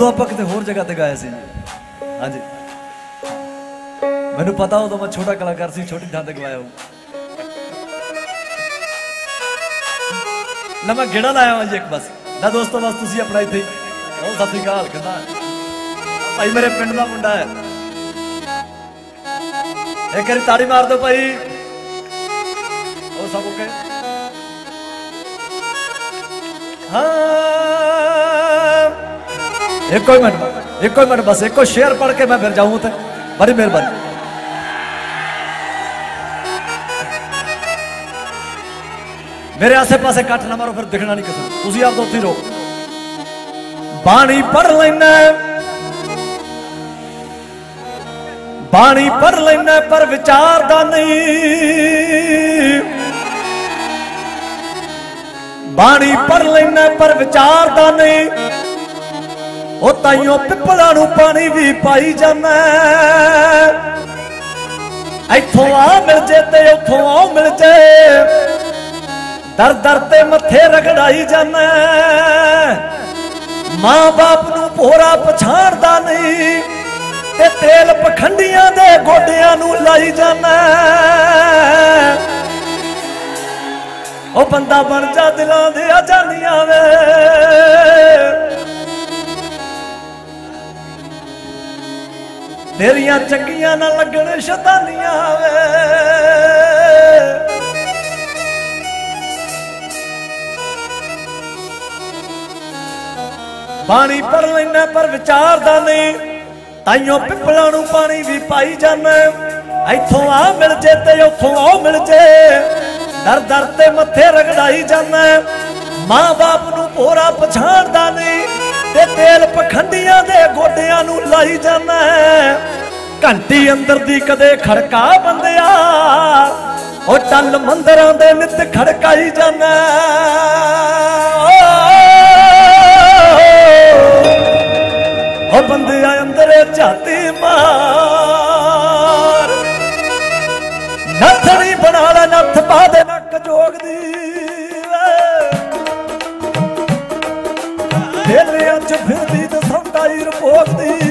ਉਦੋਂ ਆਪਾਂ ਕਿਤੇ ਹੋਰ ਜਗ੍ਹਾ ਤੇ ਗਏ ਸੀ ਜੀ। ਹਾਂਜੀ। ਮੈਨੂੰ ਪਤਾ ਉਦੋਂ ਮੈਂ ਛੋਟਾ ਕਲਾਕਾਰ ਸੀ, ਛੋਟੀ ਥਾਂ ਤੇ ਗਵਾਇਆ ਉਹ ਨਾ ਮੈਂ ਗੇੜਾ ਲਾਇਆ ਹਾਂ ਜੀ ਇੱਕ ਬਸ। ਨਾ ਦੋਸਤੋ, ਬਸ ਤੁਸੀਂ ਆਪਣਾ ਇੱਥੇ ਉਹ ਸਤਿ ਸ੍ਰੀ ਅਕਾਲ ਕਿੱਦਾਂ ਭਾਈ ਮੇਰੇ ਪਿੰਡ ਦਾ ਮੁੰਡਾ ਹੈ। ਇੱਕ ਵਾਰੀ ਤਾੜੀ ਮਾਰ ਦਿਓ ਭਾਈ। ਉਹ ਸਭ ਓਕੇ ਹਾਂ। ਇੱਕੋ ਹੀ ਮਿੰਟ ਇੱਕੋ ਹੀ ਮਿੰਟ ਬਸ, ਇੱਕੋ ਸ਼ੇਅਰ ਪੜ ਕੇ ਮੈਂ ਫਿਰ ਜਾਊਂ ਤੇ ਬੜੀ ਮਿਹਰਬਾਨੀ। ਮੇਰੇ ਆਸੇ ਪਾਸੇ ਕੱਟ ਨਾ ਮਾਰੋ, ਫਿਰ ਦਿਖਣਾ ਨਹੀਂ ਕਿਸੇ ਤੁਸੀਂ ਆਪ ਤੋਂ ਉੱਥੇ ਰਹੋ। ਬਾਣੀ ਪੜ ਲੈਣਾ ਬਾਣੀ ਪੜ ਲੈਣਾ ਪਰ ਵਿਚਾਰਦਾ ਨਹੀਂ। ਬਾਣੀ ਪੜ ਲੈਣਾ ਪਰ ਵਿਚਾਰਦਾ ਨਹੀਂ। ਉਹ ਤਾਈਓ ਪਿੱਪਲਾਂ ਨੂੰ ਪਾਣੀ ਵੀ ਪਾਈ ਜਾਂਦਾ ਇੱਥੋਂ ਆ ਮਿਲ ਜੇ ਤੇ ਉੱਥੋਂ ਆ ਮਿਲ ਜੇ। ਦਰ ਦਰ ਤੇ ਮੱਥੇ ਰਗੜਾਈ ਜਾਂਦਾ ਮਾਂ ਬਾਪ ਨੂੰ ਭੋਰਾ ਪਛਾਣਦਾ ਨਹੀਂ। ਤੇ ਤੇਲ ਪਖੰਡੀਆਂ ਦੇ ਗੋਡਿਆਂ ਨੂੰ ਲਾਈ ਜਾਂਦਾ ਉਹ ਬੰਦਾ ਬਣ ਜਾ ਦਿਲਾਂ ਦੇ ਆ ਜਾਂਦੀਆਂ ਵੇ। ਤੇਰੀਆਂ ਚੰਗੀਆਂ ਨਾ ਲੱਗਣ, ਸ਼ੈਤਾਨੀਆਂ ਵੇ ਪਾਣੀ ਪਰ ਲੈਣਾ ਪਰ ਵਿਚਾਰਦਾ ਨਹੀਂ, ਤਾਈਓ ਪਿੱਪਲਾਂ ਨੂੰ ਪਾਣੀ ਵੀ ਪਾਈ ਜਾਂਦਾ ਇੱਥੋਂ ਆ ਮਿਲ ਜੇ ਤੇ ਉੱਥੋਂ ਆ ਮਿਲ ਜੇ। ਦਰ ਦਰ ਤੇ ਮੱਥੇ ਰਗੜਾਈ ਜਾਂਦਾ ਮਾਂ ਬਾਪ ਨੂੰ ਭੋਰਾ ਪਛਾਣਦਾ ਨਹੀਂ। ਤੇ ਤੇਲ ਪਖੰਡੀਆਂ ਦੇ ਗੋਡਿਆਂ ਨੂੰ ਲਾਈ ਜਾਂਦਾ ਘੰਟੀ ਅੰਦਰ ਦੀ ਕਦੇ ਖੜਕਾ ਬੰਦਿਆ, ਉਹ ਟੱਲ ਮੰਦਰਾਂ ਦੇ ਨਿਤ ਖੜਕਾਈ ਜਾਂਦਾ ਉਹ ਬੰਦਿਆ ਅੰਦਰੇ ਝਾਤੀ ਮਾਰ। ਨੱਥਣੀ ਬਣਾ ਲੈ, ਨੱਥ ਪਾ ਦੇ, ਨੱਕ ਜੋਗਦੀ ਢੇਲਿਆਂ ਚ ਫਿਰਦੀ ਤੇ ਸੌਂਦਾਈ ਰਪੋਗਦੀ ਨੱਥਣੀ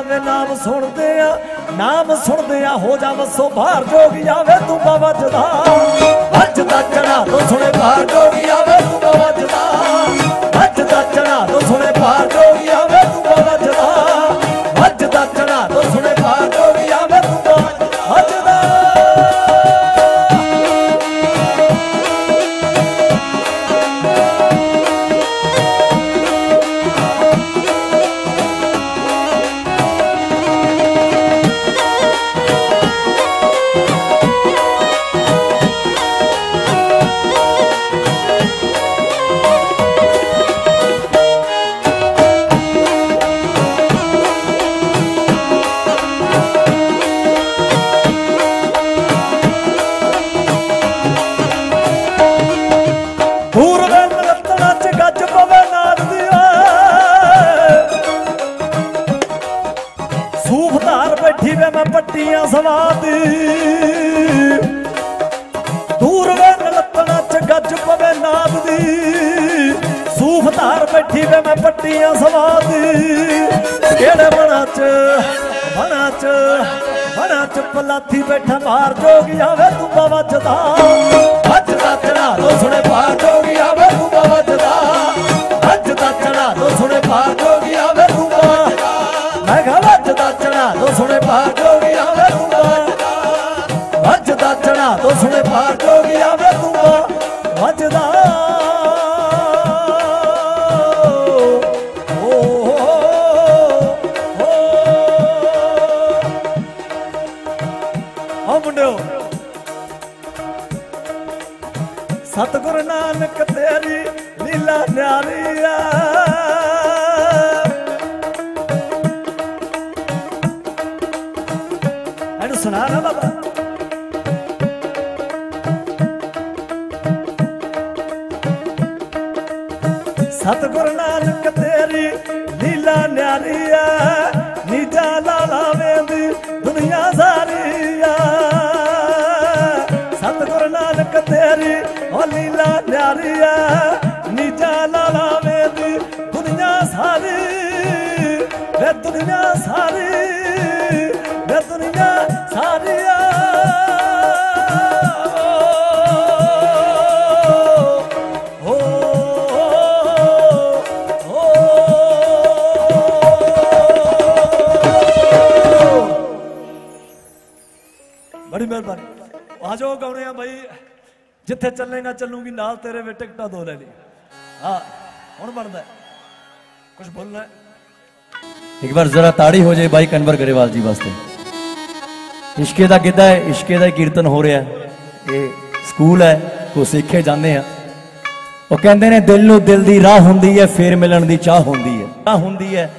ਸੁਣਦੇ ਆ ਨਾਮ ਸੁਣਦੇ ਆ, ਨਾਮ ਸੁਣਦੇ ਆ, ਹੋ ਜਾ ਵਸੋ ਬਾਹਰ ਜੋਗੀ ਆਵੇ, ਤੂੰ ਬਵਜਦਾ ਵੱਜਦਾ। ਚੜਾ ਤੂੰ ਸੁਣੇ ਬਾਹਰ ਜੋਗੀ ਆਵੇ, ਤੂੰ ਬਵਜਦਾ ਵੱਜਦਾ। ਚੜਾ ਤੂੰ ਸੁਣੇ ਬਾਹਰ ਜੋਗੀ ਆ ਮੁੰਡਿਓ ਸਤਿਗੁਰ ਨਾਨਕ ਤੇਰੀ ਲੀਲਾ ਨਿਆਰੀ ਆ। ਇਹਨੂੰ ਸੁਣਾ ਨਾ ਬਾਬਾ। ਸਤਿਗੁਰ ਨਾਨਕ ਬੜੀ ਮਿਹਰਬਾਨੀ। ਆ ਜਾਓ ਗਾਉਣੇ ਆ ਬਾਈ। ਜਿੱਥੇ ਚੱਲੇਗਾ ਚੱਲੂਗੀ, ਨਾਲ ਤੇਰੇ ਵੀ ਟਿਕਟਾਂ ਦੋ ਲੈ ਲਈ। ਹਾਂ, ਹੁਣ ਬਣਦਾ। ਕੁਝ ਬੋਲਣਾ ਇੱਕ ਵਾਰ ਜ਼ਰਾ ਤਾੜੀ ਹੋ ਜਾਏ ਬਾਈ ਕਨਵਰ ਗਰੇਵਾਲ ਜੀ ਵਾਸਤੇ। ਇਸ਼ਕੇ ਦਾ ਗਿੱਧਾ ਹੈ, ਇਸ਼ਕੇ ਦਾ ਕੀਰਤਨ ਹੋ ਰਿਹਾ ਇਹ ਸਕੂਲ ਹੈ ਕੋ ਸਿੱਖੇ ਜਾਂਦੇ ਆ। ਉਹ ਕਹਿੰਦੇ ਨੇ, ਦਿਲ ਨੂੰ ਦਿਲ ਦੀ ਰਾਹ ਹੁੰਦੀ ਹੈ, ਫੇਰ ਮਿਲਣ ਦੀ ਚਾਹ ਹੁੰਦੀ ਹੈ। ਚਾਹ ਹੁੰਦੀ ਹੈ,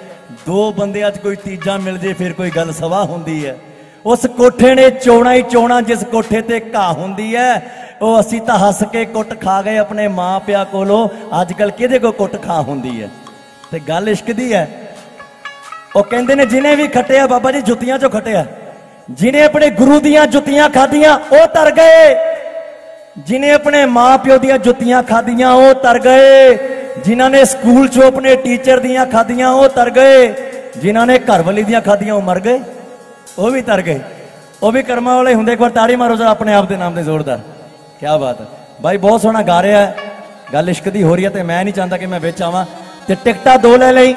ਦੋ ਬੰਦਿਆਂ 'ਚ ਕੋਈ ਤੀਜਾ ਮਿਲ ਜੇ, ਫਿਰ ਕੋਈ ਗੱਲ ਸਵਾ ਹੁੰਦੀ ਹੈ। ਉਸ ਕੋਠੇ ਨੇ ਚੋਣਾ ਹੀ ਚੋਣਾ, ਜਿਸ ਕੋਠੇ ਤੇ ਘਾਹ ਹੁੰਦੀ ਹੈ, ਉਹ ਅਸੀਂ ਤਾਂ ਹੱਸ ਕੇ ਕੁੱਟ ਖਾ ਗਏ ਆਪਣੇ ਮਾਂ ਪਿਆ ਕੋਲੋਂ। ਅੱਜ ਕੱਲ ਕਿਹਦੇ ਕੋ ਕੁੱਟ ਖਾ ਹੁੰਦੀ ਹੈ? ਤੇ ਗੱਲ ਇਸ਼ਕ ਦੀ ਹੈ। ਉਹ ਕਹਿੰਦੇ ਨੇ ਜਿਹਨੇ ਵੀ ਖੱਟਿਆ, ਬਾਬਾ ਜੀ ਜੁੱਤੀਆਂ ਚੋਂ ਖੱਟਿਆ। ਜਿਹਨੇ ਆਪਣੇ ਗੁਰੂ ਦੀਆਂ ਜੁੱਤੀਆਂ ਖਾਧੀਆਂ, ਉਹ ਤਰ ਗਏ। ਜਿਹਨੇ ਆਪਣੇ ਮਾਪਿਓ ਦੀਆਂ ਜੁੱਤੀਆਂ ਖਾਧੀਆਂ, ਉਹ ਤਰ ਗਏ। ਜਿਨ੍ਹਾਂ ਨੇ ਸਕੂਲ 'ਚੋਂ ਆਪਣੇ ਟੀਚਰ ਦੀਆਂ ਖਾਧੀਆਂ, ਉਹ ਤਰ ਗਏ। ਜਿਨ੍ਹਾਂ ਨੇ ਘਰਵਾਲੀ ਦੀਆਂ ਖਾਧੀਆਂ, ਉਹ ਮਰ ਗਏ। ਉਹ ਵੀ ਤਰ ਗਏ। ਉਹ ਵੀ ਕਰਮਾਂ ਵਾਲੇ ਹੁੰਦੇ, ਇੱਕ ਵਾਰ ਤਾੜੀ ਮਾਰੋ ਜਰਾ ਆਪਣੇ ਆਪ ਦੇ ਨਾਮ ਤੇ ਜ਼ੋਰਦਾਰ। ਕੀ ਬਾਤ ਹੈ। ਬਾਈ, ਬਹੁਤ ਸੋਹਣਾ ਗਾ ਰਿਹਾ ਹੈ। ਗੱਲ ਇਸ਼ਕ ਦੀ ਹੋ ਰਹੀ ਹੈ ਤੇ ਮੈਂ ਨਹੀਂ ਚਾਹੁੰਦਾ ਕਿ ਮੈਂ ਵਿੱਚ ਆਵਾਂ। ਤੇ ਟਿਕਟਾਂ ਦੋ ਲੈ ਲਈ।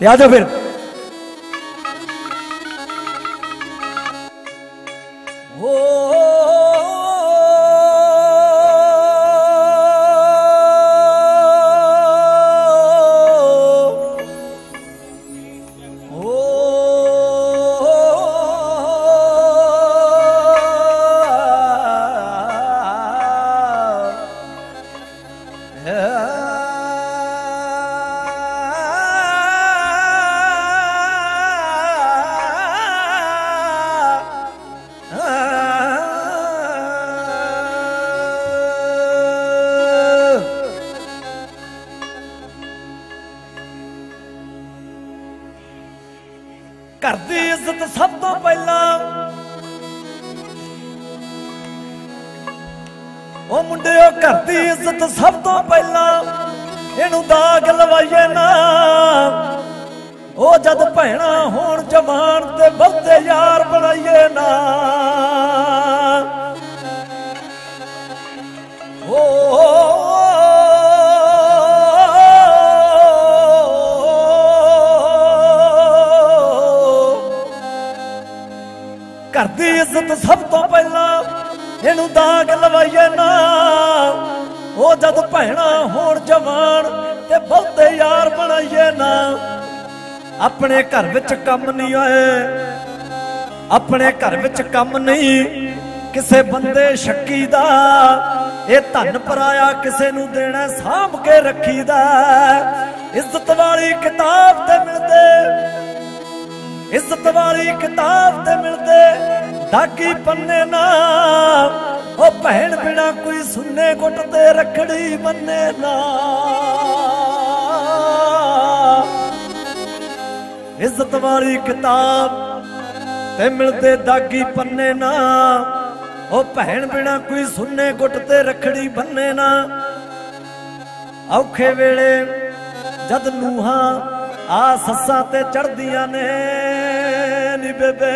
ਤੇ ਆ ਜਾਓ ਫਿਰ। ਸਭ ਤੋਂ ਪਹਿਲਾਂ ਉਹ ਮੁੰਡਿਓ ਘਰ ਦੀ ਇੱਜ਼ਤ ਸਭ ਤੋਂ ਪਹਿਲਾਂ ਇਹਨੂੰ ਦਾਗ ਲਵਾਈਏ ਨਾ। ਉਹ ਜਦ ਭੈਣਾ ਹੋਣ ਜਵਾਨ ਤੇ ਬਹੁਤੇ ਯਾਰ ਬਣਾਈਏ ਨਾ। ਦੀ ਇੱਜ਼ਤ ਸਭ ਤੋਂ ਪਹਿਲਾਂ ਇਹਨੂੰ ਦਾਗ ਲਵਾਈਏ ਨਾ। ਉਹ ਜਦ ਭੈਣਾ ਹੋਣ ਜਵਾਨ ਤੇ ਬਹੁਤੇ ਯਾਰ ਬਣਾਈਏ ਨਾ। ਆਪਣੇ ਘਰ ਵਿੱਚ ਕੰਮ ਨਹੀਂ ਆਏ, ਆਪਣੇ ਘਰ ਵਿੱਚ ਕੰਮ ਨਹੀਂ। ਕਿਸੇ ਬੰਦੇ ਸ਼ੱਕੀ ਦਾ, ਇਹ ਧਨ ਪਰਾਇਆ ਕਿਸੇ ਨੂੰ ਦੇਣਾ ਸਾਂਭ ਕੇ ਰੱਖੀਦਾ। ਇੱਜ਼ਤ ਵਾਲੀ ਕਿਤਾਬ ਤੇ ਮਿਲਦੇ ਇੱਜ਼ਤ ਵਾਲੀ ਕਿਤਾਬ ਤੇ ਮਿਲਦੇ ਦਾਗੀ ਪੰਨੇ ਨਾ। ਉਹ ਭੈਣ ਬਿਨਾ ਕੋਈ ਸੁੰਨੇ ਗੁੱਟ ਤੇ ਰਖੜੀ ਬੰਨੇ ਨਾ। ਇੱਜ਼ਤ ਵਾਲੀ ਕਿਤਾਬ ਤੇ ਮਿਲਦੇ ਦਾਗੀ ਪੰਨੇ ਨਾ। ਉਹ ਭੈਣ ਬਿਨਾ ਕੋਈ ਸੁੰਨੇ ਗੁੱਟ ਤੇ ਰਖੜੀ ਬੰਨੇ ਨਾ। ਔਖੇ ਵੇਲੇ ਜਦ ਨੂਹਾਂ ਆ ਸੱਸਾਂ ਤੇ ਚੜਦੀਆਂ ਨੇ। ਨੀ ਬੇਬੇ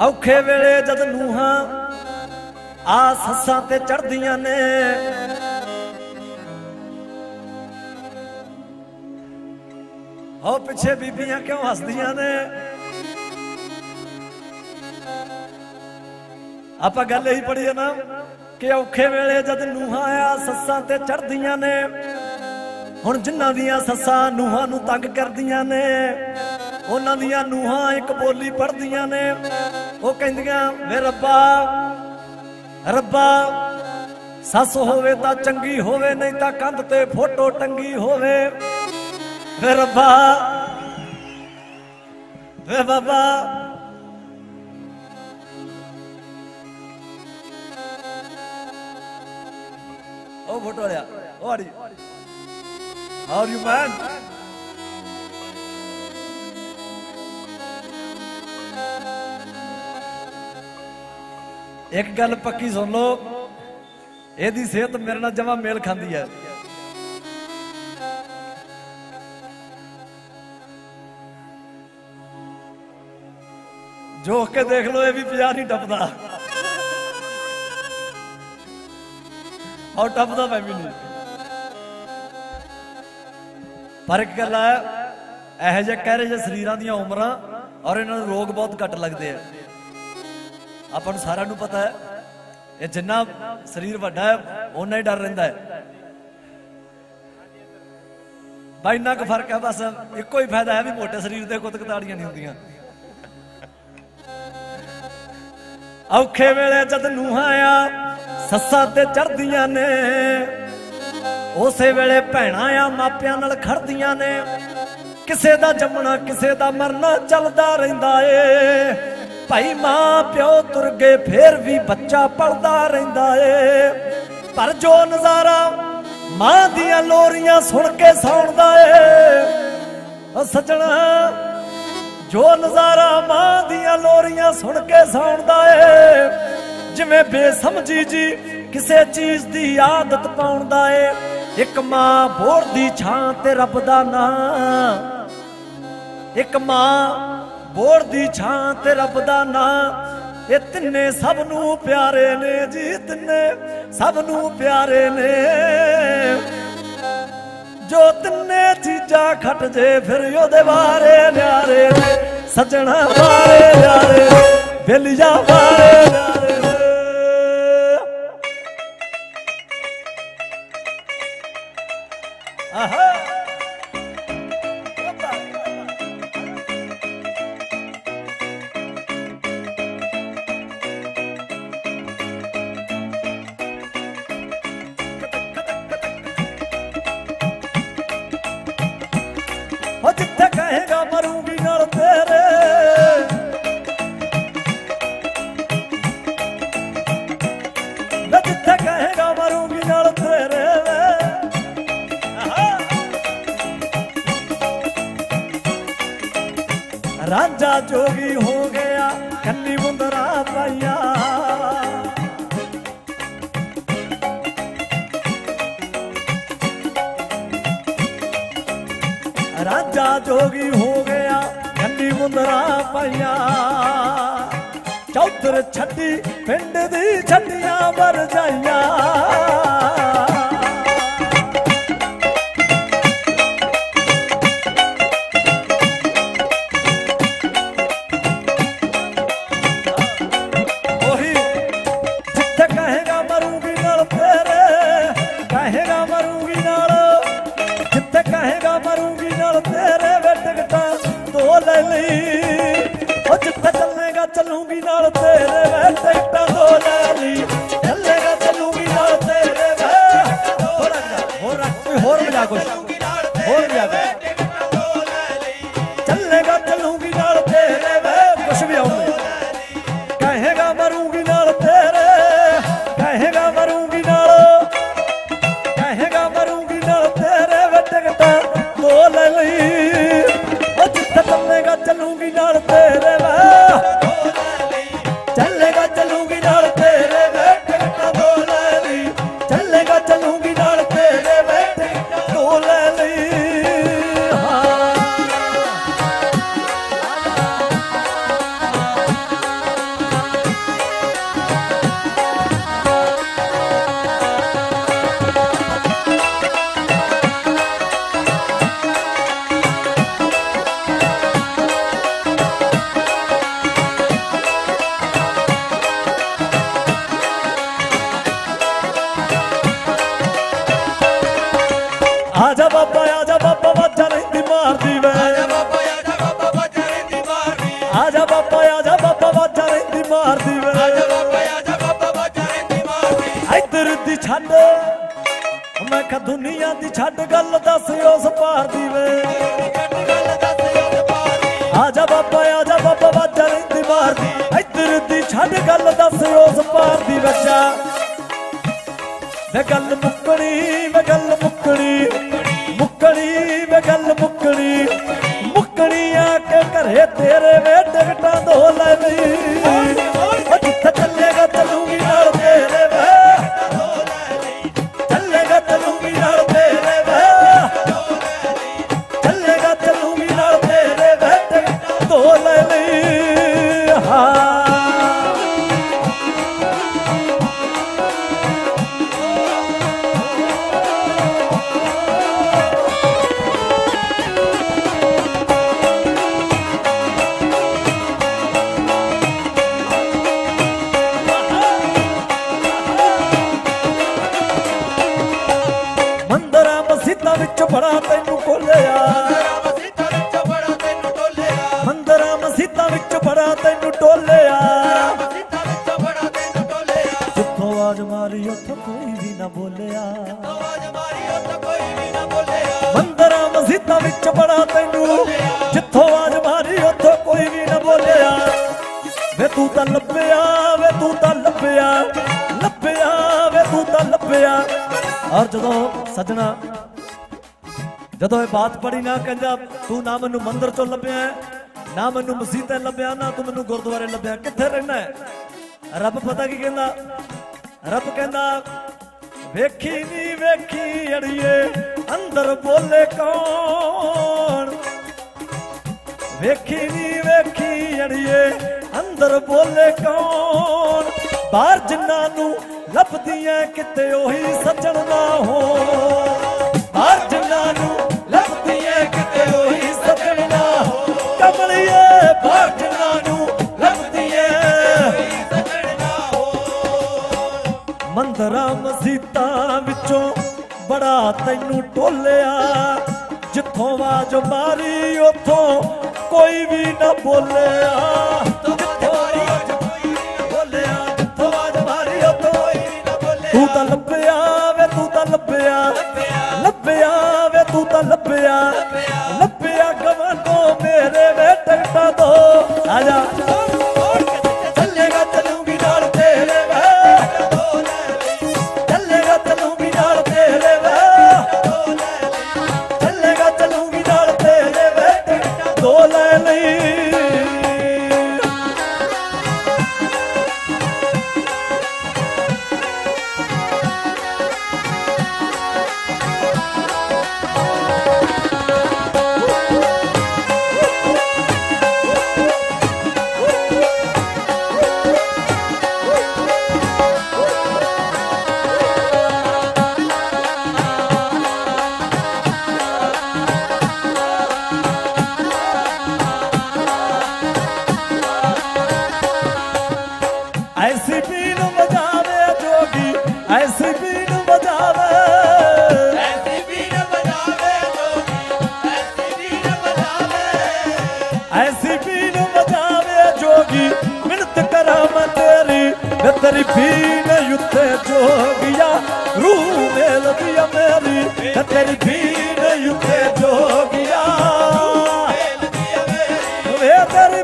ਔਖੇ ਵੇਲੇ ਜਦ ਨੂਹਾਂ ਆ ਸੱਸਾਂ ਤੇ ਚੜਦੀਆਂ ਨੇ। ਹੋ ਪਿੱਛੇ ਬੀਬੀਆਂ ਕਿਉਂ ਹੱਸਦੀਆਂ ਨੇ? ਆਪਾਂ ਗੱਲ ਇਹੀ ਪੜ੍ਹੀ ਨਾ ਕਿ ਔਖੇ ਵੇਲੇ ਜਦ ਨੂਹਾਂ ਆ ਸੱਸਾਂ ਤੇ ਚੜਦੀਆਂ ਨੇ। ਹੁਣ ਜਿਨ੍ਹਾਂ ਦੀਆਂ ਸੱਸਾਂ ਨੂਹਾਂ ਨੂੰ ਤੰਗ ਕਰਦੀਆਂ ਨੇ, ਉਹਨਾਂ ਦੀਆਂ ਨੂਹਾਂ ਇੱਕ ਬੋਲੀ ਪੜ੍ਹਦੀਆਂ ਨੇ, ਉਹ ਕਹਿੰਦੀਆਂ, ਵੇ ਰੱਬਾ ਰੱਬਾ, ਸੱਸ ਹੋਵੇ ਤਾਂ ਚੰਗੀ ਹੋਵੇ, ਨਹੀਂ ਤਾਂ ਕੰਧ ਤੇ ਫੋਟੋ ਟੰਗੀ ਹੋਵੇ। ਵੇ ਰੱਬਾ, ਵੇ ਬਾਬਾ। ਉਹ ਫੋਟੋ ਵਾਲਿਆ ਉਹ ਆੜੀ। ਹਾਊ ਆਰ ਯੂ ਮੈਨ ਇੱਕ ਗੱਲ ਪੱਕੀ ਸੁਣ ਲਓ। ਇਹਦੀ ਸਿਹਤ ਮੇਰੇ ਨਾਲ ਜਮਾ ਮੇਲ ਖਾਂਦੀ ਹੈ। ਜੋਖ ਕੇ ਦੇਖ ਲਓ, ਇਹ ਵੀ 50 ਨਹੀਂ ਟੱਪਦਾ। ਔਰ ਟੱਪਦਾ ਮੈਂ ਵੀ ਨਹੀਂ। ਪਰ ਇੱਕ ਗੱਲ ਹੈ ਇਹੋ ਜਿਹੇ ਕਹਿ ਰਹੇ ਜੇ ਸਰੀਰਾਂ ਦੀਆਂ ਉਮਰਾਂ ਔਰ ਇਹਨਾਂ ਨੂੰ ਰੋਗ ਬਹੁਤ ਘੱਟ ਲੱਗਦੇ ਆ। ਆਪਾਂ ਨੂੰ ਸਾਰਿਆਂ ਨੂੰ ਪਤਾ ਹੈ, ਇਹ ਜਿੰਨਾ ਸਰੀਰ ਵੱਡਾ ਹੈ, ਓਨਾ ਹੀ ਡਰ ਰਹਿੰਦਾ ਹੈ। ਬਾਈ, ਇੰਨਾ ਕੁ ਫ਼ਰਕ ਹੈ ਬਸ, ਇੱਕੋ ਹੀ ਫਾਇਦਾ ਹੈ ਵੀ ਮੋਟੇ ਸਰੀਰ ਤੇ ਕੁੱਤ ਕਤਾੜੀਆਂ ਨਹੀਂ ਹੁੰਦੀਆਂ। ਔਖੇ ਵੇਲੇ ਜਦ ਨੂਹਾਂ ਆ, ਸੱਸਾਂ ਤੇ ਚੜਦੀਆਂ ਨੇ ਉਸੇ ਵੇਲੇ ਭੈਣਾਂ ਆ ਮਾਪਿਆਂ ਨਾਲ ਖੜਦੀਆਂ ਨੇ। ਕਿਸੇ ਦਾ ਜੰਮਣਾ, ਕਿਸੇ ਦਾ ਮਰਨਾ ਚੱਲਦਾ ਰਹਿੰਦਾ ਏ। ਭਾਈ ਮਾਂ ਪਿਓ ਤੁਰ ਗਏ ਫੇਰ ਵੀ ਬੱਚਾ ਪਲਦਾ ਰਹਿੰਦਾ ਏ। ਪਰ ਜੋ ਨਜ਼ਾਰਾ ਮਾਂ ਦੀਆਂ ਲੋਰੀਆਂ ਸੁਣ ਕੇ ਸੌਂਦਾ ਏ, ਉਹ ਸਜਣਾ, ਜੋ ਨਜ਼ਾਰਾ ਮਾਂ ਦੀਆਂ ਲੋਰੀਆਂ ਸੁਣ ਕੇ ਸੌਂਦਾ ਏ। ਜਿਵੇਂ ਬੇਸਮਝੀ ਜੀ ਕਿਸੇ ਚੀਜ਼ ਦੀ ਆਦਤ ਪਾਉਂਦਾ ਏ। ਇੱਕ ਮਾਂ ਬੋਰ ਦੀ ਛਾਂ ਤੇ ਰੱਬ ਦਾ ਨਾਂ। ਇੱਕ ਮਾਂ ਬੋਰ ਦੀ ਛਾਂ ਤੇ ਰੱਬ ਦਾ ਨਾਂ। ਇਹ ਤਿੰਨੇ ਸਭ ਨੂੰ ਪਿਆਰੇ ਨੇ ਜੀ, ਤਿੰਨੇ ਸਭ ਨੂੰ ਪਿਆਰੇ ਨੇ। ਜੋ ਤਿੰਨੇ ਚੀਜ਼ਾਂ ਖਟ ਜੇ, ਫਿਰ ਉਹਦੇ ਬਾਰੇ ਨਿਆਰੇ ਨੇ। ਸਜਣਾ ਬਾਰੇ ਨਿਆਰੇ ਬੇਲੀਆਂ ਬਾਰੇ ਨਿਆਰੇ ਤੈਨੂੰ ਕੋਲਿਆ ਮੰਦਰਾਂ ਮਸਜਿਦਾਂ ਵਿੱਚ ਬੜਾ ਤੈਨੂੰ ਟੋਲਿਆ। ਜਿੱਥੋਂ ਆਵਾਜ਼ ਮਾਰੀ, ਉੱਥੋਂ ਕੋਈ ਵੀ ਨਾ ਬੋਲਿਆ। ਮੰਦਰਾਂ ਮਸਜਿਦਾਂ ਵਿੱਚ ਬੜਾ ਤੈਨੂੰ ਜਿੱਥੋਂ ਆਵਾਜ਼ ਮਾਰੀ, ਉੱਥੋਂ ਕੋਈ ਵੀ ਨਾ ਬੋਲਿਆ। ਵੇ ਤੂੰ ਤਾਂ ਲੱਭਿਆ, ਵੇ ਤੂੰ ਤਾਂ ਲੱਭਿਆ। ਲੱਭਿਆ, ਵੇ ਤੂੰ ਤਾਂ ਲੱਭਿਆ। ਔਰ ਜਦੋਂ ਸੱਜਣਾ ਜਦੋਂ ਇਹ ਬਾਤ ਪੜੀ ਨਾ ਕਹਿੰਦਾ, ਤੂੰ ਨਾ ਮੈਨੂੰ ਮੰਦਿਰ ਚੋਂ ਲੱਭਿਆ ਨਾ ਮੈਨੂੰ ਮਸਜਿਦ ਲੱਭਿਆ, ਨਾ ਤੂੰ ਮੈਨੂੰ ਗੁਰਦੁਆਰੇ ਲੱਭਿਆ। ਕਿੱਥੇ ਰਹਿਣਾ ਹੈ? ਰੱਬ ਪਤਾ ਕੀ ਕਹਿੰਦਾ? ਰੱਬ ਕਹਿੰਦਾ, ਵੇਖੀ ਨਹੀਂ ਵੇਖੀ ਅੜੀਏ, ਅੰਦਰ ਬੋਲੇ ਕੌਣ? ਵੇਖੀ ਨਹੀਂ ਵੇਖੀ ਅੜੀਏ, ਅੰਦਰ ਬੋਲੇ ਕੌਣ? ਬਾਹਰ ਜਿੰਨਾਂ ਨੂੰ ਲੱਭਦੀਆਂ ਕਿਤੇ ਉਹੀ ਸੱਜਣ ਨਾ ਹੋ ਬਾਹਰ ਜਿੰਨਾਂ ਨੂੰ ਤੈਨੂੰ ਟੋਲਿਆ ਜਿੱਥੋਂ ਆਵਾਜ਼ ਮਾਰੀ, ਉੱਥੋਂ ਕੋਈ ਵੀ ਨਾ ਬੋਲਿਆ। ਜਿੱਥੋਂ ਤੂੰ ਤਾਂ ਲੱਭਿਆ ਵੇ, ਤੂੰ ਤਾਂ ਲੱਭਿਆ। ਲੱਭਿਆ ਵੇ, ਤੂੰ ਤਾਂ ਲੱਭਿਆ। ਲੱਭਿਆ ਗਵਾਂਡੋ ਮੇਰੇ ਵੇ, ਟਕਟਾ ਦੋ ਆ ਜਾ।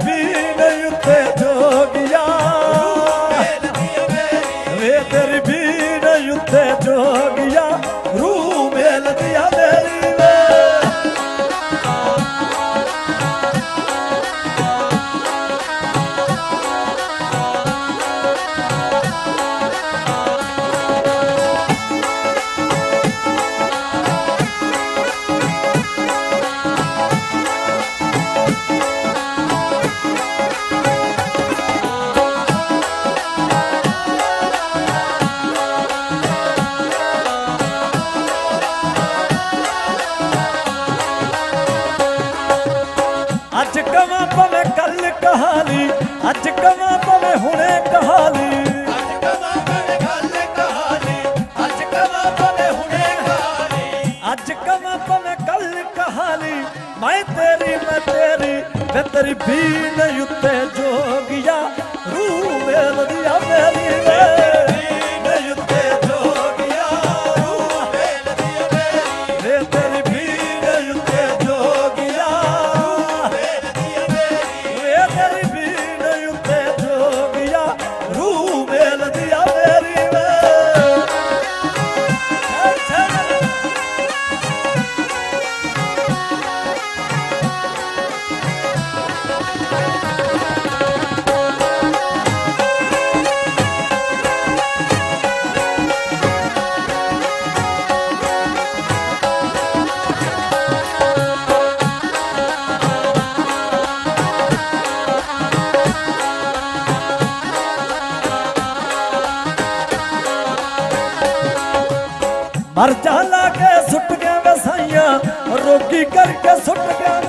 ਵੇ ਅੱਜ ਕਵਾਂ ਭਵੇਂ ਕੱਲ ਕਹਾਲੀ ਮੈਂ ਤੇਰੀ ਮੈਂ ਤੇਰੀ ਵੇ ਤੇਰੀ ਬੀਨ ਉੱਤੇ ਜੋਗੀਆ, ਰੂਹ ਮੇਲਦੀ ਮਰ ਜਾ ਲਾ ਕੇ ਸੁੱਟ ਗਿਆ ਵਸਾਈਆਂ ਰੋਗੀ ਕਰਕੇ ਸੁੱਟ ਗਿਆ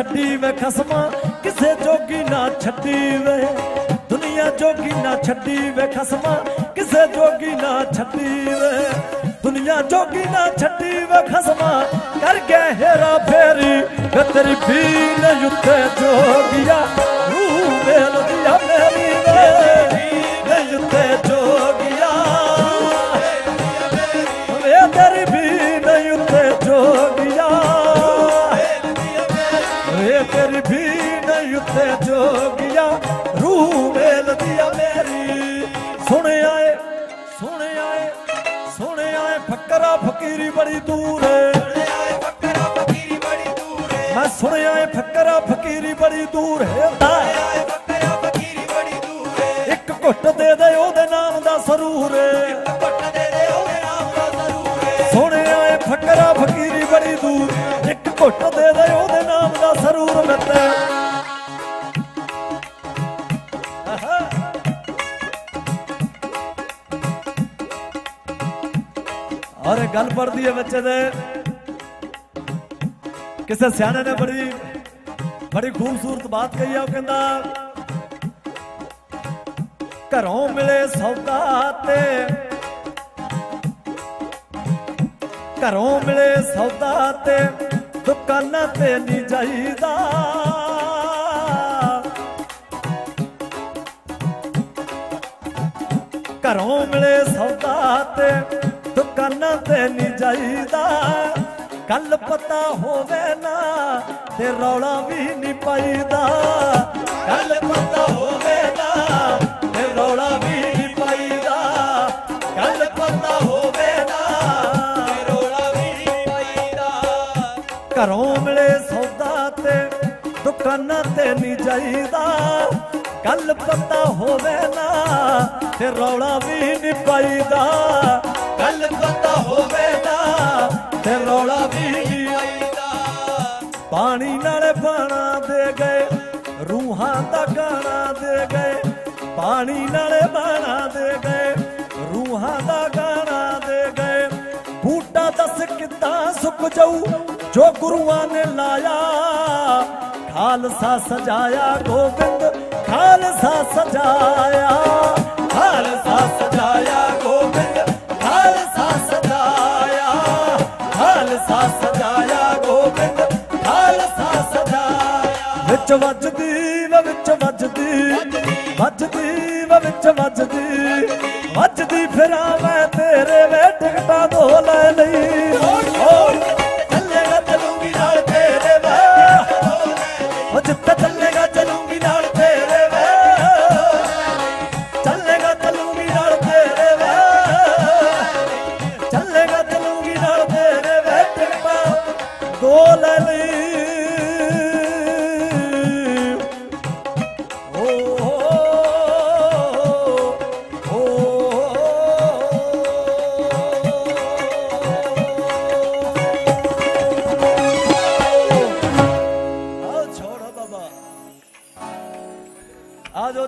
ਛੱਡੀ ਵੇ ਖਸਮਾ, ਕਿਸੇ ਜੋਗੀ ਨਾ ਛੱਡੀ ਵੇ। ਦੁਨੀਆ ਜੋਗੀ ਨਾ ਛੱਡੀ ਵੇ ਖਸਮਾ, ਕਿਸੇ ਜੋਗੀ ਨਾ ਛੱਡੀ ਵੇ। ਦੁਨੀਆ ਜੋਗੀ ਨਾ ਛੱਡੀ ਵੇ ਖਸਮਾ, ਕਰ ਗਿਆ ਹੇਰਾ ਫੇਰੀ, ਵੇ ਤੇਰੀ ਬੀਨ ਉੱਤੇ ਜੋਗੀਆ, ਰੂਹ ਮੇਲਦੀ ਆ ਫਕਰਾ ਫਕੀਰੀ ਬੜੀ ਦੂਰ ਏ। ਆਏ ਫਕੀਰੀ ਬੜੀ ਦੂਰ ਏ ਮੈਂ ਸੁਣਿਆ ਏ ਫਕਰਾ ਫਕੀਰੀ ਬੜੀ ਦੂਰ ਹੈ ਆਏ ਫਕੀਰੀ ਬੜੀ ਦੂਰ ਏ। ਇੱਕ ਘੁੱਟ ਦੇ ਦੇ ਉਹਦੇ ਨਾਮ ਦਾ ਸਰੂਰ ਏ। ਘੁੱਟ ਦੇ ਦੇ ਉਹਦੇ ਨਾਮ ਦਾ ਜ਼ਰੂਰ ਏ ਸੁਣਿਆ ਏ ਫਕਰਾ ਫਕੀਰੀ ਬੜੀ ਦੂਰ ਇੱਕ ਘੁੱਟ ਗੱਲ ਪੜਦੀ ਹੈ ਬੱਚੇ ਦੇ। ਕਿਸੇ ਸਿਆਣੇ ਨੇ ਬੜੀ ਬੜੀ ਖੂਬਸੂਰਤ ਬਾਤ ਕਹੀ ਆ, ਉਹ ਕਹਿੰਦਾ, ਘਰੋਂ ਮਿਲੇ ਸੌਦਾ ਤੇ, ਘਰੋਂ ਮਿਲੇ ਸੌਦਾ ਤੇ, ਦੁਕਾਨਾਂ ਤੇ ਨਹੀਂ ਜਾਈਦਾ। ਘਰੋਂ ਮਿਲੇ ਸੌਦਾ ਤੇ ਦੁਕਾਨਾਂ ਤੇ ਨਹੀਂ ਜਾਈਦਾ। ਕੱਲ ਪਤਾ ਹੋਵੇ ਨਾ ਤੇ ਰੌਲਾ ਵੀ ਨਹੀਂ ਪਾਈਦਾ। ਕੱਲ ਪਤਾ ਹੋਵੇ ਨਾ ਤੇ ਰੌਲਾ ਵੀ ਨਹੀਂ ਪਾਈਦਾ। ਕੱਲ ਪਤਾ ਹੋਵੇ ਨਾ ਤੇ ਰੌਲਾ ਵੀ ਨਹੀਂ ਪਾਈਦਾ। ਘਰੋਂ ਮਿਲੇ ਸੌਦਾ ਤੇ ਦੁਕਾਨਾਂ ਤੇ ਨਹੀਂ ਜਾਈਦਾ। ਗੱਲ ਪਤਾ ਹੋਵੇ ਨਾ, ਤੇ ਰੌਲਾ ਵੀ ਨਹੀਂ ਪਾਈਦਾ। ਗੱਲ ਪਤਾ ਹੋਵੇ ਨਾ, ਤੇ ਰੌਲਾ ਵੀ ਨਹੀਂ ਪਾਈਦਾ। ਪਾਣੀ ਨਾਲ ਬਾਣਾ ਦੇ ਗਏ, ਰੂਹਾਂ ਦਾ ਗਾਣਾ ਦੇ ਗਏ। ਪਾਣੀ ਨਾਲ ਬਾਣਾ ਦੇ ਗਏ, ਰੂਹਾਂ ਦਾ ਗਾਣਾ ਦੇ ਗਏ। ਬੂਟਾ ਦੱਸ ਕਿੱਦਾਂ ਸੁੱਕ ਜਾਊ, ਜੋ ਗੁਰੂਆਂ ਨੇ ਲਾਇਆ। ਖਾਲਸਾ ਸਜਾਇਆ ਗੋਬਿੰਦ ਖਾਲਸਾ ਸਜਾਇਆ ਖਾਲਸਾ ਸਜਾਇਆ ਗੋਬਿੰਦ ਖਾਲਸਾ ਸਜਾਇਆ ਖਾਲਸਾ ਸਜਾਇਆ ਗੋਬਿੰਦ ਖਾਲਸਾ ਸਜਾਇਆ। ਵਿੱਚ ਵੱਜਦੀ ਵਿੱਚ ਵੱਜਦੀ ਵੱਜਦੀ। ਵਿੱਚ ਵੱਜਦੀ।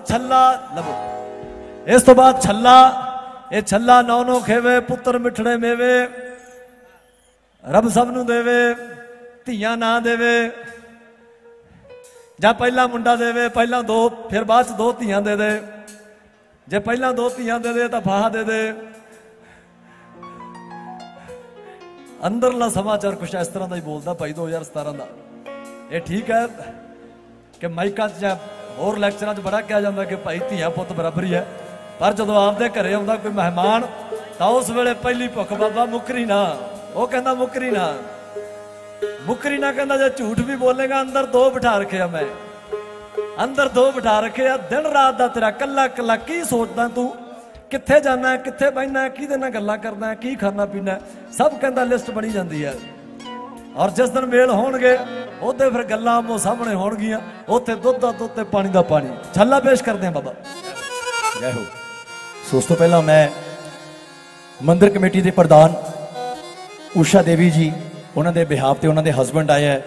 ਛੱਲਾ ਲਵੋ ਇਸ ਤੋਂ ਬਾਅਦ ਛੱਲਾ, ਇਹ ਛੱਲਾ ਨੌ ਨੌ ਖੇਵੇ, ਪੁੱਤਰ ਮਿੱਠੜੇ ਮੇਵੇ, ਰੱਬ ਸਭ ਨੂੰ ਦੇਵੇ, ਧੀਆਂ ਨਾ ਦੇਵੇ, ਜਾਂ ਪਹਿਲਾਂ ਮੁੰਡਾ ਦੇਵੇ, ਪਹਿਲਾਂ ਦੋ, ਫਿਰ ਬਾਅਦ ਚ ਦੋ ਧੀਆਂ ਦੇ ਦੇ। ਜੇ ਪਹਿਲਾਂ ਦੋ ਧੀਆਂ ਦੇ ਦੇ ਤਾਂ ਫਾਹਾ ਦੇ ਦੇ। ਅੰਦਰਲਾ ਸਮਾਚਾਰ ਕੁਛ ਇਸ ਤਰ੍ਹਾਂ ਦਾ ਹੀ ਬੋਲਦਾ ਭਾਈ 2017 ਦਾ। ਇਹ ਠੀਕ ਹੈ ਕਿ ਮਾਈਕਾਂ 'ਚ ਜਾਂ ਹੋਰ ਲੈਕਚਰਾਂ 'ਚ ਬੜਾ ਕਿਹਾ ਜਾਂਦਾ ਕਿ ਭਾਈ ਧੀਆ ਪੁੱਤ ਬਰਾਬਰ ਹੈ। ਪਰ ਜਦੋਂ ਆਪਦੇ ਘਰੇ ਆਉਂਦਾ ਕੋਈ ਮਹਿਮਾਨ, ਤਾਂ ਉਸ ਵੇਲੇ ਪਹਿਲੀ ਭੁੱਖ ਬਾਬਾ ਮੁਕਰੀ ਨਾ। ਉਹ ਕਹਿੰਦਾ, ਮੁਕਰੀ ਨਾ। ਮੁਕਰੀ ਨਾ ਕਹਿੰਦਾ, ਜੇ ਝੂਠ ਵੀ ਬੋਲੇਗਾ, ਅੰਦਰ ਦੋ ਬਿਠਾ ਰੱਖਿਆ ਮੈਂ। ਅੰਦਰ ਦੋ ਬਿਠਾ ਰੱਖਿਆ, ਦਿਨ ਰਾਤ ਦਾ ਤੇਰਾ ਕੱਲਾ ਕੱਲਾ ਕੀ ਸੋਚਦਾ ਤੂੰ? ਕਿੱਥੇ ਜਾਣਾ, ਕਿੱਥੇ ਬੈਠਣਾ ਕਿਹਦੇ ਨਾਲ ਗੱਲਾਂ ਕਰਨਾ, ਕੀ ਖਾਣਾ ਪੀਣਾ? ਸਭ ਕਹਿੰਦਾ, ਲਿਸਟ ਬਣੀ ਜਾਂਦੀ ਹੈ। ਔਰ ਜਿਸ ਦਿਨ ਮੇਲ ਹੋਣਗੇ ਉਹਦੇ ਫਿਰ ਗੱਲਾਂ ਆਮੋ ਸਾਹਮਣੇ ਹੋਣਗੀਆਂ। ਉੱਥੇ ਦੁੱਧ ਦਾ ਦੁੱਧ ਤੇ ਪਾਣੀ ਦਾ ਪਾਣੀ। ਛੱਲਾ ਪੇਸ਼ ਕਰਦੇ ਆ ਬਾਬਾ। ਜੈ ਹੋ। ਸੋ ਉਸ ਤੋਂ ਪਹਿਲਾਂ ਮੈਂ ਮੰਦਿਰ ਕਮੇਟੀ ਦੇ ਪ੍ਰਧਾਨ ਊਸ਼ਾ ਦੇਵੀ ਜੀ ਉਹਨਾਂ ਦੇ ਬਿਹਾਫ ਤੇ ਉਹਨਾਂ ਦੇ ਹਸਬੰਡ ਆਏ ਹੈ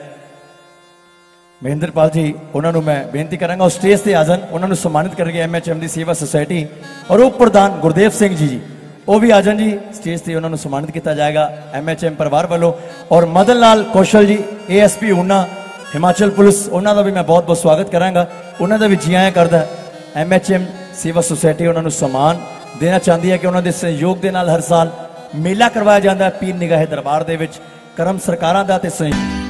ਮਹਿੰਦਰਪਾਲ ਜੀ ਉਹਨਾਂ ਨੂੰ ਮੈਂ ਬੇਨਤੀ ਕਰਾਂਗਾ ਉਹ ਸਟੇਜ ਤੇ ਆ ਜਾਣ। ਉਹਨਾਂ ਨੂੰ ਸਨਮਾਨਿਤ ਕਰਨਗੇ ਐਮਐਚਐਮ ਦੀ ਸੇਵਾ ਸੁਸਾਇਟੀ ਔਰ ਉਪ ਪ੍ਰਧਾਨ ਗੁਰਦੇਵ ਸਿੰਘ ਜੀ ਜੀ। ਉਹ ਵੀ ਆ ਜਾਣ ਜੀ। ਸਟੇਜ ਤੇ ਉਹਨਾਂ ਨੂੰ ਸਨਮਾਨਿਤ ਕੀਤਾ ਜਾਏਗਾ ਐਮਐਚਐਮ ਪਰਿਵਾਰ ਵੱਲੋਂ। ਔਰ ਮਦਨ ਲਾਲ ਕੌਸ਼ਲ ਜੀ ਏਐਸਪੀ ਹੁਣਾ ਹਿਮਾਚਲ ਪੁਲਿਸ, ਉਹਨਾਂ ਦਾ ਵੀ ਮੈਂ ਬਹੁਤ ਬਹੁਤ ਸਵਾਗਤ ਕਰਾਂਗਾ। ਉਹਨਾਂ ਦਾ ਵੀ ਜੀ ਆਇਆਂ ਕਰਦਾ। ਐਮਐਚਐਮ ਸੇਵਾ ਸੁਸਾਇਟੀ ਉਹਨਾਂ ਨੂੰ ਸਨਮਾਨ ਦੇਣਾ ਚਾਹੁੰਦੀ ਹੈ ਕਿ ਉਹਨਾਂ ਦੇ ਸਹਿਯੋਗ ਦੇ ਨਾਲ ਹਰ ਸਾਲ ਮੇਲਾ ਕਰਵਾਇਆ ਜਾਂਦਾ ਹੈ ਪੀਰ ਨਿਗਾਹੇ ਦਰਬਾਰ ਦੇ ਵਿੱਚ। ਕਰਮ ਸਰਕਾਰਾਂ ਦਾ ਤੇ ਸਹਿਯੋਗ